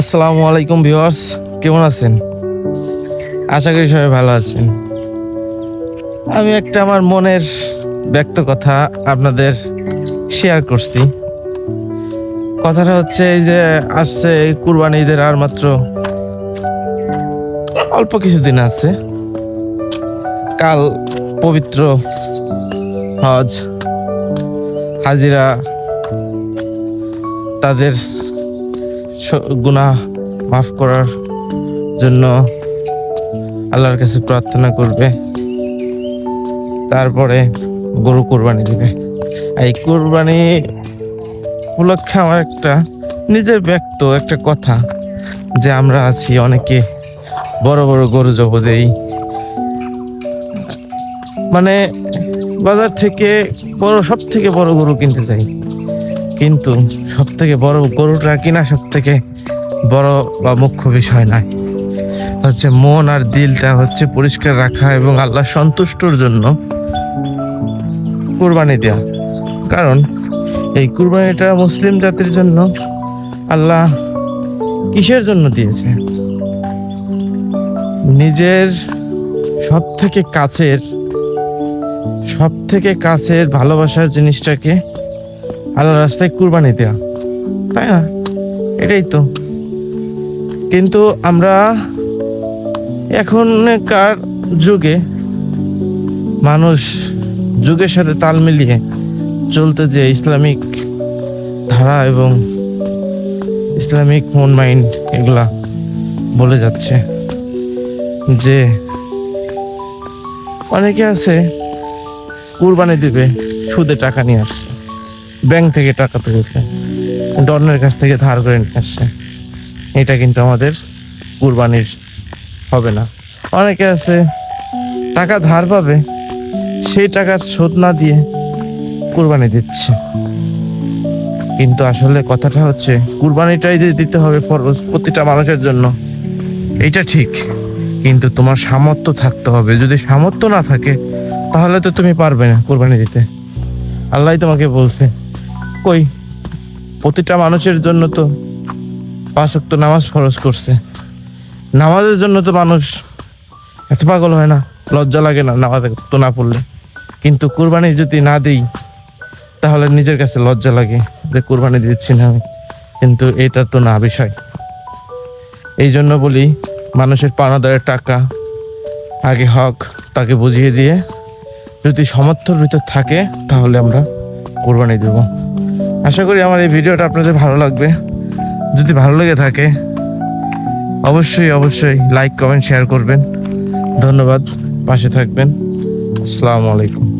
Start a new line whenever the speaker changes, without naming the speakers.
আসসালামু আলাইকুম ভিউয়ার্স, কেমন আছেন? আশা করি সবাই ভালো আছেন। আমি একটা আমার মনের ব্যক্ত কথা আপনাদের শেয়ার করছি। কথাটা হচ্ছে এই যে আসছে এই কুরবানি ঈদের আর মাত্র অল্প কিছুদিন আছে। কাল পবিত্র হজ, হাজিরা, তাদের গুনাহ মাফ করার জন্য আল্লাহর কাছে প্রার্থনা করবে। তারপরে গরু কোরবানি দিবে। এই কোরবানি উপলক্ষে আমার একটা নিজের ব্যক্ত একটা কথা যে আমরা আছি অনেকে বড় বড় গরু জব দেই। মানে বাজার থেকে বড় সব থেকে বড় গরু কিনতে চাই। কিন্তু সব থেকে বড় গরুটা কিনা সব থেকে বড় বা মুখ্য বিষয় নয়। হচ্ছে মন আর দিলটা হচ্ছে পরিষ্কার রাখা এবং আল্লাহ সন্তুষ্টর জন্য কুরবানি দেওয়া। কারণ এই কুরবানিটা মুসলিম জাতির জন্য আল্লাহ কিসের জন্য দিয়েছে? নিজের সব থেকে কাছের সব থেকে কাছের ভালোবাসার জিনিসটাকে আল্লাহ রাস্তায় কুরবানি দেওয়া তাই না? এটাই তো। কিন্তু আমরা এখনকার যুগে, মানুষ যুগের সাথে তাল মিলিয়ে চলতে যে ইসলামিক ধারা এবং ইসলামিক মন মাইন্ড এগুলা বলে যাচ্ছে, যে অনেকে আছে, কুরবানি দিবে, সুদে টাকা নিয়ে আসছে। ব্যাংক থেকে টাকা তুলেছে। ডনের কাছ থেকে ধার করে নিয়ে আসছে। এটা কিন্তু আমাদের কুরবানির হবে না। অনেকে আছে, টাকা ধার পাবে, সেই টাকার শোধ না দিয়ে কুরবানি দিচ্ছে। কিন্তু আসলে কথাটা হচ্ছে, কুরবানিটাই যে দিতে হবে ফরজ প্রতিটা মানুষের জন্য, এটা ঠিক। কিন্তু তোমার সামর্থ্য থাকতে হবে। যদি সামর্থ্য না থাকে, তাহলে তো তুমি পারবে না কুরবানি দিতে। আল্লাহ তোমাকে বলছে কই? প্রতিটা মানুষের জন্য তো পাঁচ ওয়াক্ত নামাজ ফরজ করছে। নামাজের জন্য তো মানুষ এত পাগল হয় না, লজ্জা লাগে না নামাজ তো না পড়লে। কিন্তু কুরবানি যদি না দিই, তাহলে নিজের কাছে লজ্জা লাগে যে কুরবানি দিচ্ছি না আমি। কিন্তু এটা তো না বিষয়। এই জন্য বলি, মানুষের পাওনাদারের টাকা, আগে হক, তাকে বুঝিয়ে দিয়ে যদি সমর্থর ভিতর থাকে, তাহলে আমরা কোরবানি দেব। আশা করি আমার এই ভিডিওটা আপনাদের ভালো লাগবে। যদি ভালো লেগে থাকে, অবশ্যই অবশ্যই লাইক কমেন্ট শেয়ার করবেন। ধন্যবাদ, পাশে থাকবেন। আসসালামু আলাইকুম।